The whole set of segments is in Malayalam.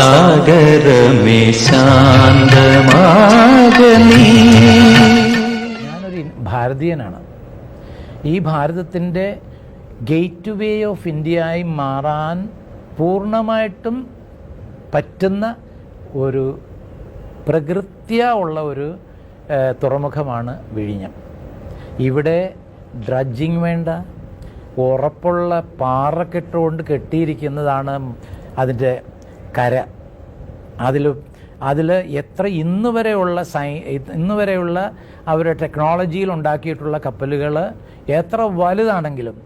സാഗരമേ ശാന്തമാകനീ ഞാനൊരു ഭാരതീയനാണ്. ഈ ഭാരതത്തിന്റെ ഗേറ്റ് വേ ഓഫ് ഇന്ത്യയായി മാറാൻ പൂർണമായിട്ടും പറ്റുന്ന ഒരു പ്രകൃത്യ ഉള്ള ഒരു തുറമുഖമാണ് വിഴിഞ്ഞം. ഇവിടെ ഡ്രഡ്ജിങ് വേണ്ട ഉറപ്പുള്ള പാറക്കെട്ടുകൊണ്ട് കെട്ടിയിരിക്കുന്നതാണ് അതിന്റെ കര. അതിൽ അതിൽ എത്ര ഇന്ന് വരെയുള്ള സൈ ഇന്ന് വരെയുള്ള അവരുടെ ടെക്നോളജിയിൽ ഉണ്ടാക്കിയിട്ടുള്ള കപ്പലുകൾ എത്ര വലുതാണെങ്കിലും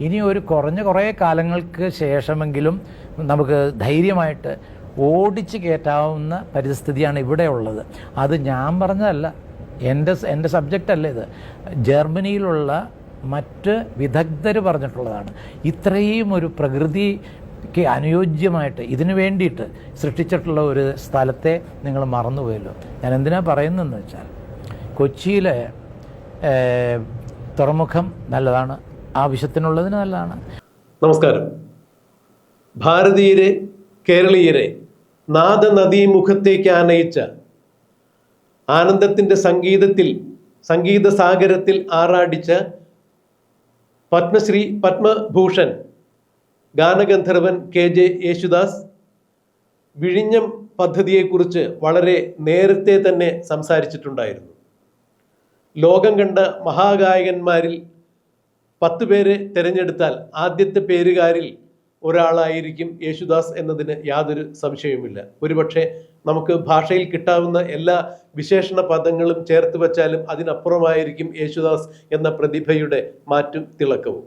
ഇനി ഒരു കുറഞ്ഞ കുറേ കാലങ്ങൾക്ക് ശേഷമെങ്കിലും നമുക്ക് ധൈര്യമായിട്ട് ഓടിച്ച് കയറ്റാവുന്ന പരിസ്ഥിതിയാണ് ഇവിടെ ഉള്ളത്. അത് ഞാൻ പറഞ്ഞതല്ല. എന്റെ എന്റെ സബ്ജക്റ്റ് അല്ല ഇത്. ജർമ്മനിയിലുള്ള മറ്റ് വിദഗ്ധർ പറഞ്ഞിട്ടുള്ളതാണ്. ഇത്രയും ഒരു പ്രകൃതിക്ക് അനുയോജ്യമായിട്ട് ഇതിനു വേണ്ടിയിട്ട് സൃഷ്ടിച്ചിട്ടുള്ള ഒരു സ്ഥലത്തെ നിങ്ങൾ മറന്നുപോയല്ലോ. ഞാൻ എന്തിനാ പറയുന്നതെന്ന് വെച്ചാൽ കൊച്ചിയിലെ തുറമുഖം നല്ലതാണ് ആവശ്യത്തിനുള്ളതിന് നല്ലതാണ്. നമസ്കാരം. ഭാരതീയരെ കേരളീയരെ നാദനദീമുഖത്തേക്ക് ആനയിച്ച ആനന്ദത്തിന്റെ സംഗീതത്തിൽ സംഗീത സാഗരത്തിൽ ആറാടിച്ച പത്മശ്രീ പത്മഭൂഷൺ ഗാനഗന്ധർവൻ കെ ജെ യേശുദാസ് വിഴിഞ്ഞം പദ്ധതിയെക്കുറിച്ച് വളരെ നേരത്തെ തന്നെ സംസാരിച്ചിട്ടുണ്ടായിരുന്നു. ലോകം കണ്ട മഹാഗായകന്മാരിൽ പത്ത് പേരെ തിരഞ്ഞെടുത്താൽ ആദ്യത്തെ പേരുകാരിൽ ഒരാളായിരിക്കും യേശുദാസ് എന്നതിന് യാതൊരു സംശയവുമില്ല. ഒരുപക്ഷെ നമുക്ക് ഭാഷയിൽ കിട്ടാവുന്ന എല്ലാ വിശേഷണ പദങ്ങളും ചേർത്ത് വച്ചാലും അതിനപ്പുറമായിരിക്കും യേശുദാസ് എന്ന പ്രതിഭയുടെ മാറ്റും തിളക്കവും.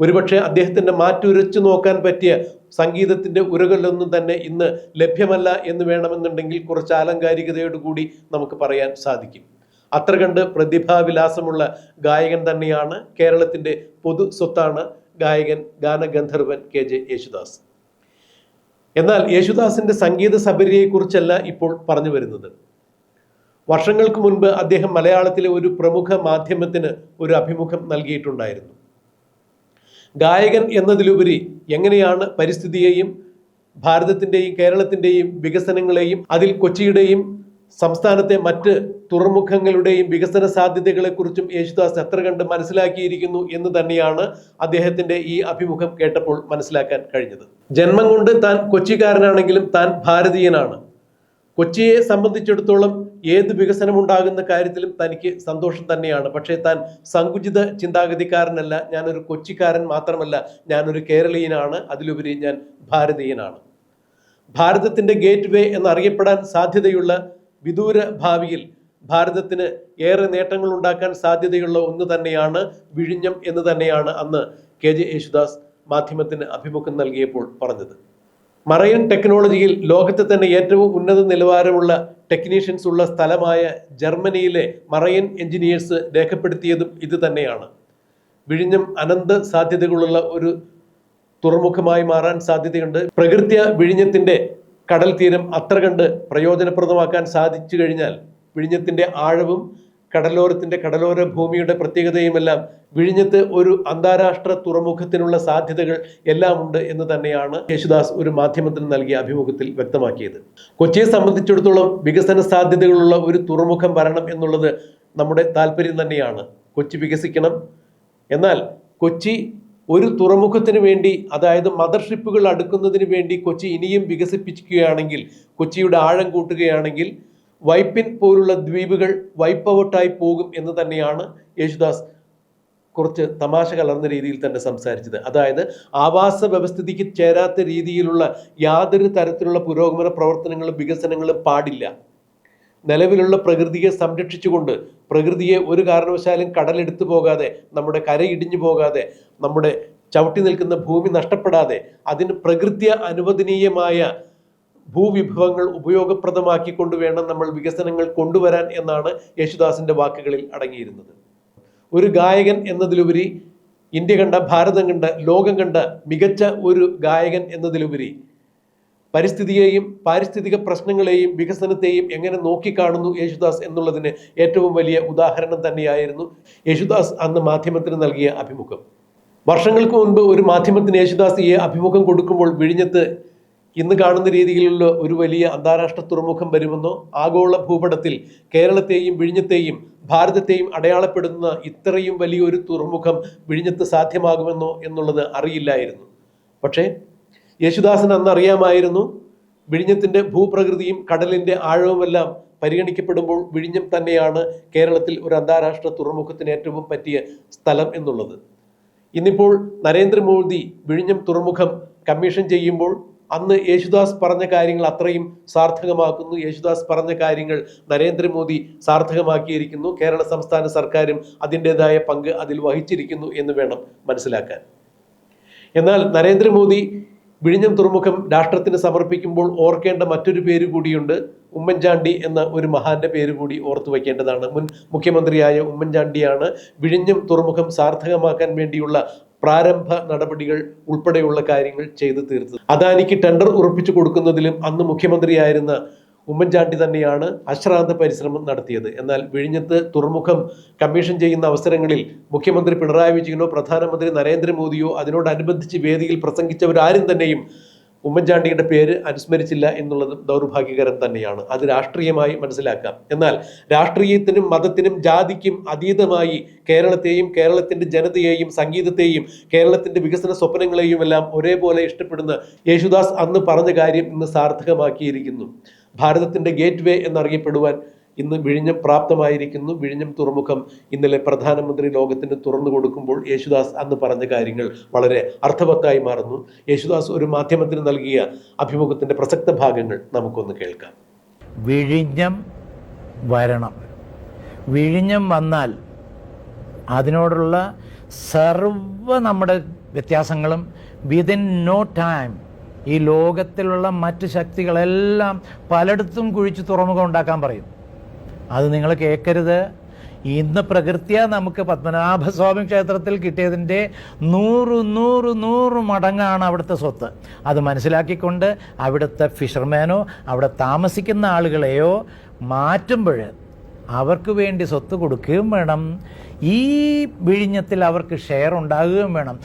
ഒരുപക്ഷെ അദ്ദേഹത്തിന്റെ മാറ്റുരച്ചു നോക്കാൻ പറ്റിയ സംഗീതത്തിന്റെ ഉരകളിലൊന്നും തന്നെ ഇന്ന് ലഭ്യമല്ല എന്ന് വേണമെന്നുണ്ടെങ്കിൽ കുറച്ച് ആലങ്കാരികതയോടുകൂടി നമുക്ക് പറയാൻ സാധിക്കും. അത്ര കണ്ട് പ്രതിഭാവിലാസമുള്ള ഗായകൻ തന്നെയാണ് കേരളത്തിന്റെ പൊതു സ്വത്താണ് ഗായകൻ ഗാനഗന്ധർവൻ കെ ജെ യേശുദാസ്. എന്നാൽ യേശുദാസിന്റെ സംഗീത സബരിയെക്കുറിച്ചല്ല ഇപ്പോൾ പറഞ്ഞു വരുന്നത്. വർഷങ്ങൾക്ക് മുൻപ് അദ്ദേഹം മലയാളത്തിലെ ഒരു പ്രമുഖ മാധ്യമത്തിന് ഒരു അഭിമുഖം നൽകിയിട്ടുണ്ടായിരുന്നു. ഗായകൻ എന്നതിലുപരി എങ്ങനെയാണ് പരിസ്ഥിതിയെയും ഭാരതത്തിന്റെയും കേരളത്തിന്റെയും വികസനങ്ങളെയും അതിൽ കൊച്ചിയുടെയും സംസ്ഥാനത്തെ മറ്റ് തുറമുഖങ്ങളുടെയും വികസന സാധ്യതകളെക്കുറിച്ചും യേശുദാസ് എത്ര കണ്ട് മനസ്സിലാക്കിയിരിക്കുന്നു എന്ന് തന്നെയാണ് അദ്ദേഹത്തിന്റെ ഈ അഭിമുഖം കേട്ടപ്പോൾ മനസ്സിലാക്കാൻ കഴിഞ്ഞത്. ജന്മം കൊണ്ട് താൻ കൊച്ചിക്കാരനാണെങ്കിലും താൻ ഭാരതീയനാണ്. കൊച്ചിയെ സംബന്ധിച്ചിടത്തോളം ഏത് വികസനം ഉണ്ടാകുന്ന കാര്യത്തിലും തനിക്ക് സന്തോഷം തന്നെയാണ്. പക്ഷേ താൻ സങ്കുചിത ചിന്താഗതിക്കാരനല്ല. ഞാനൊരു കൊച്ചിക്കാരൻ മാത്രമല്ല. ഞാനൊരു കേരളീയനാണ്. അതിലുപരി ഞാൻ ഭാരതീയനാണ്. ഭാരതത്തിന്റെ ഗേറ്റ് വേ എന്നറിയപ്പെടാൻ സാധ്യതയുള്ള വിദൂര ഭാവിയിൽ ഭാരതത്തിന് ഏറെ നേട്ടങ്ങൾ ഉണ്ടാക്കാൻ സാധ്യതയുള്ള ഒന്ന് തന്നെയാണ് വിഴിഞ്ഞം എന്ന് തന്നെയാണ് അന്ന് കെ ജെ യേശുദാസ് മാധ്യമത്തിന് അഭിമുഖം നൽകിയപ്പോൾ പറഞ്ഞത്. മറൈൻ ടെക്നോളജിയിൽ ലോകത്തെ തന്നെ ഏറ്റവും ഉന്നത നിലവാരമുള്ള ടെക്നീഷ്യൻസ് ഉള്ള സ്ഥലമായ ജർമ്മനിയിലെ മറൈൻ എഞ്ചിനീയേഴ്സ് രേഖപ്പെടുത്തിയതും ഇത് തന്നെയാണ്. വിഴിഞ്ഞം അനന്ത സാധ്യതകളുള്ള ഒരു തുറമുഖമായി മാറാൻ സാധ്യതയുണ്ട്. പ്രകൃത്യ വിഴിഞ്ഞത്തിന്റെ കടൽ തീരം അത്ര കണ്ട് പ്രയോജനപ്രദമാക്കാൻ സാധിച്ചു കഴിഞ്ഞാൽ വിഴിഞ്ഞത്തിന്റെ ആഴവും കടലോരത്തിന്റെ കടലോര ഭൂമിയുടെ പ്രത്യേകതയുമെല്ലാം വിഴിഞ്ഞത്ത് ഒരു അന്താരാഷ്ട്ര തുറമുഖത്തിനുള്ള സാധ്യതകൾ എല്ലാം ഉണ്ട് എന്ന് തന്നെയാണ് യേശുദാസ് ഒരു മാധ്യമത്തിന് നൽകിയ അഭിമുഖത്തിൽ വ്യക്തമാക്കിയത്. കൊച്ചിയെ സംബന്ധിച്ചിടത്തോളം വികസന സാധ്യതകളുള്ള ഒരു തുറമുഖം വരണം എന്നുള്ളത് നമ്മുടെ താല്പര്യം തന്നെയാണ്. കൊച്ചി വികസിക്കണം. എന്നാൽ കൊച്ചി ഒരു തുറമുഖത്തിന് വേണ്ടി അതായത് മദർഷിപ്പുകൾ അടുക്കുന്നതിന് വേണ്ടി കൊച്ചി ഇനിയും വികസിപ്പിക്കുകയാണെങ്കിൽ കൊച്ചിയുടെ ആഴം കൂട്ടുകയാണെങ്കിൽ വൈപ്പിൻ പോലുള്ള ദ്വീപുകൾ വൈപ്പ് ഔട്ടായി പോകും എന്ന് തന്നെയാണ് യേശുദാസ് കുറച്ച് തമാശ കലർന്ന രീതിയിൽ തന്നെ സംസാരിച്ചത്. അതായത് ആവാസ വ്യവസ്ഥിതിക്ക് ചേരാത്ത രീതിയിലുള്ള യാതൊരു തരത്തിലുള്ള പുരോഗമന പ്രവർത്തനങ്ങളും വികസനങ്ങളും പാടില്ല. നിലവിലുള്ള പ്രകൃതിയെ സംരക്ഷിച്ചുകൊണ്ട് പ്രകൃതിയെ ഒരു കാരണവശാലും കടലെടുത്തു പോകാതെ നമ്മുടെ കരയിടിഞ്ഞു പോകാതെ നമ്മുടെ ചവിട്ടി നിൽക്കുന്ന ഭൂമി നഷ്ടപ്പെടാതെ അതിന് പ്രകൃത്യ അനുവദനീയമായ ഭൂവിഭവങ്ങൾ ഉപയോഗപ്രദമാക്കിക്കൊണ്ട് വേണം നമ്മൾ വികസനങ്ങൾ കൊണ്ടുവരാൻ എന്നാണ് യേശുദാസിന്റെ വാക്കുകളിൽ അടങ്ങിയിരുന്നത്. ഒരു ഗായകൻ എന്നതിലുപരി ഇന്ത്യ കണ്ട ഭാരതം കണ്ട ലോകം കണ്ട മികച്ച ഒരു ഗായകൻ എന്നതിലുപരി പരിസ്ഥിതിയെയും പാരിസ്ഥിതിക പ്രശ്നങ്ങളെയും വികസനത്തെയും എങ്ങനെ നോക്കിക്കാണുന്നു യേശുദാസ് എന്നുള്ളതിന് ഏറ്റവും വലിയ ഉദാഹരണം തന്നെയായിരുന്നു യേശുദാസ് അന്ന് മാധ്യമത്തിന് നൽകിയ അഭിമുഖം. വർഷങ്ങൾക്ക് മുൻപ് ഒരു മാധ്യമത്തിന് യേശുദാസ് ഈ അഭിമുഖം കൊടുക്കുമ്പോൾ വിഴിഞ്ഞത്ത് ഇന്ന് കാണുന്ന രീതിയിലുള്ള ഒരു വലിയ അന്താരാഷ്ട്ര തുറമുഖം വരുമെന്നോ ആഗോള ഭൂപടത്തിൽ കേരളത്തെയും വിഴിഞ്ഞത്തെയും ഭാരതത്തെയും അടയാളപ്പെടുന്ന ഇത്രയും വലിയൊരു തുറമുഖം വിഴിഞ്ഞത്ത് സാധ്യമാകുമെന്നോ എന്നുള്ളത് അറിയില്ലായിരുന്നു. പക്ഷേ യേശുദാസൻ അന്ന് അറിയാമായിരുന്നു വിഴിഞ്ഞത്തിന്റെ ഭൂപ്രകൃതിയും കടലിന്റെ ആഴവുമെല്ലാം പരിഗണിക്കപ്പെടുമ്പോൾ വിഴിഞ്ഞം തന്നെയാണ് കേരളത്തിൽ ഒരു അന്താരാഷ്ട്ര തുറമുഖത്തിന് ഏറ്റവും പറ്റിയ സ്ഥലം എന്നുള്ളത്. ഇന്നിപ്പോൾ നരേന്ദ്രമോദി വിഴിഞ്ഞം തുറമുഖം കമ്മീഷൻ ചെയ്യുമ്പോൾ അന്ന് യേശുദാസ് പറഞ്ഞ കാര്യങ്ങൾ അത്രയും സാർത്ഥകമാക്കുന്നു. യേശുദാസ് പറഞ്ഞ കാര്യങ്ങൾ നരേന്ദ്രമോദി സാർത്ഥകമാക്കിയിരിക്കുന്നു. കേരള സംസ്ഥാന സർക്കാരും അതിന്റെതായ പങ്ക് അതിൽ വഹിച്ചിരിക്കുന്നു എന്ന് വേണം മനസ്സിലാക്കാൻ. എന്നാൽ നരേന്ദ്രമോദി വിഴിഞ്ഞം തുറമുഖം രാഷ്ട്രത്തിന് സമർപ്പിക്കുമ്പോൾ ഓർക്കേണ്ട മറ്റൊരു പേര് കൂടിയുണ്ട്. ഉമ്മൻചാണ്ടി എന്ന ഒരു മഹാന്റെ പേര് കൂടി ഓർത്തു വയ്ക്കേണ്ടതാണ്. മുൻ മുഖ്യമന്ത്രിയായ ഉമ്മൻചാണ്ടിയാണ് വിഴിഞ്ഞം തുറമുഖം സാർത്ഥകമാക്കാൻ വേണ്ടിയുള്ള പ്രാരംഭ നടപടികൾ ഉൾപ്പെടെയുള്ള കാര്യങ്ങൾ ചെയ്തു തീർത്തത്. അദാനിക്ക് ടെൻഡർ ഉറപ്പിച്ചു കൊടുക്കുന്നതിലും അന്ന് മുഖ്യമന്ത്രിയായിരുന്ന ഉമ്മൻചാണ്ടി തന്നെയാണ് അശ്രാന്ത പരിശ്രമം നടത്തിയത്. എന്നാൽ വിഴിഞ്ഞത്ത് തുറമുഖം കമ്മീഷൻ ചെയ്യുന്ന അവസരങ്ങളിൽ മുഖ്യമന്ത്രി പിണറായി വിജയനോ പ്രധാനമന്ത്രി നരേന്ദ്രമോദിയോ അതിനോടനുബന്ധിച്ച് വേദിയിൽ പ്രസംഗിച്ചവരാരും തന്നെയും ഉമ്മൻചാണ്ടിയുടെ പേര് അനുസ്മരിച്ചില്ല എന്നുള്ളതും ദൗർഭാഗ്യകരം തന്നെയാണ്. അത് രാഷ്ട്രീയമായി മനസ്സിലാക്കാം. എന്നാൽ രാഷ്ട്രീയത്തിനും മതത്തിനും ജാതിക്കും അതീതമായി കേരളത്തെയും കേരളത്തിന്റെ ജനതയെയും സംഗീതത്തെയും കേരളത്തിന്റെ വികസന സ്വപ്നങ്ങളെയും എല്ലാം ഒരേപോലെ ഇഷ്ടപ്പെടുന്ന യേശുദാസ് അന്ന് പറഞ്ഞ കാര്യം ഇന്ന് സാർത്ഥകമാക്കിയിരിക്കുന്നു. ഭാരതത്തിന്റെ ഗേറ്റ് വേ എന്നറിയപ്പെടുവാൻ ഇന്ന് വിഴിഞ്ഞം പ്രാപ്തമായിരിക്കുന്നു. വിഴിഞ്ഞം തുറമുഖം ഇന്നലെ പ്രധാനമന്ത്രി ലോകത്തിന് തുറന്നു കൊടുക്കുമ്പോൾ യേശുദാസ് അന്ന് പറഞ്ഞ കാര്യങ്ങൾ വളരെ അർത്ഥവത്തായി മാറുന്നു. യേശുദാസ് ഒരു മാധ്യമത്തിന് നൽകിയ അഭിമുഖത്തിന്റെ പ്രസക്ത ഭാഗങ്ങൾ നമുക്കൊന്ന് കേൾക്കാം. വിഴിഞ്ഞം വരണം. വിഴിഞ്ഞം വന്നാൽ അതിനോടുള്ള സർവ നമ്മുടെ വ്യത്യാസങ്ങളും വിതിൻ നോ ടൈം ഈ ലോകത്തിലുള്ള മറ്റ് ശക്തികളെല്ലാം പലയിടത്തും കുഴിച്ച് തുറമുഖം ഉണ്ടാക്കാൻ പറയും. അത് നിങ്ങൾ കേൾക്കരുത് ഇന്ന് പ്രകൃത്യ നമുക്ക് പത്മനാഭസ്വാമി ക്ഷേത്രത്തിൽ കിട്ടിയതിന്റെ നൂറ് നൂറ് നൂറ് മടങ്ങാണ് അവിടുത്തെ സ്വത്ത്. അത് മനസ്സിലാക്കിക്കൊണ്ട് അവിടുത്തെ ഫിഷർമാനോ അവിടെ താമസിക്കുന്ന ആളുകളെയോ മാറ്റുമ്പോൾ അവർക്ക് വേണ്ടി സ്വത്ത് കൊടുക്കുകയും വേണം. ഈ വിഴിഞ്ഞത്തിൽ അവർക്ക് ഷെയർ ഉണ്ടാകുകയും വേണം.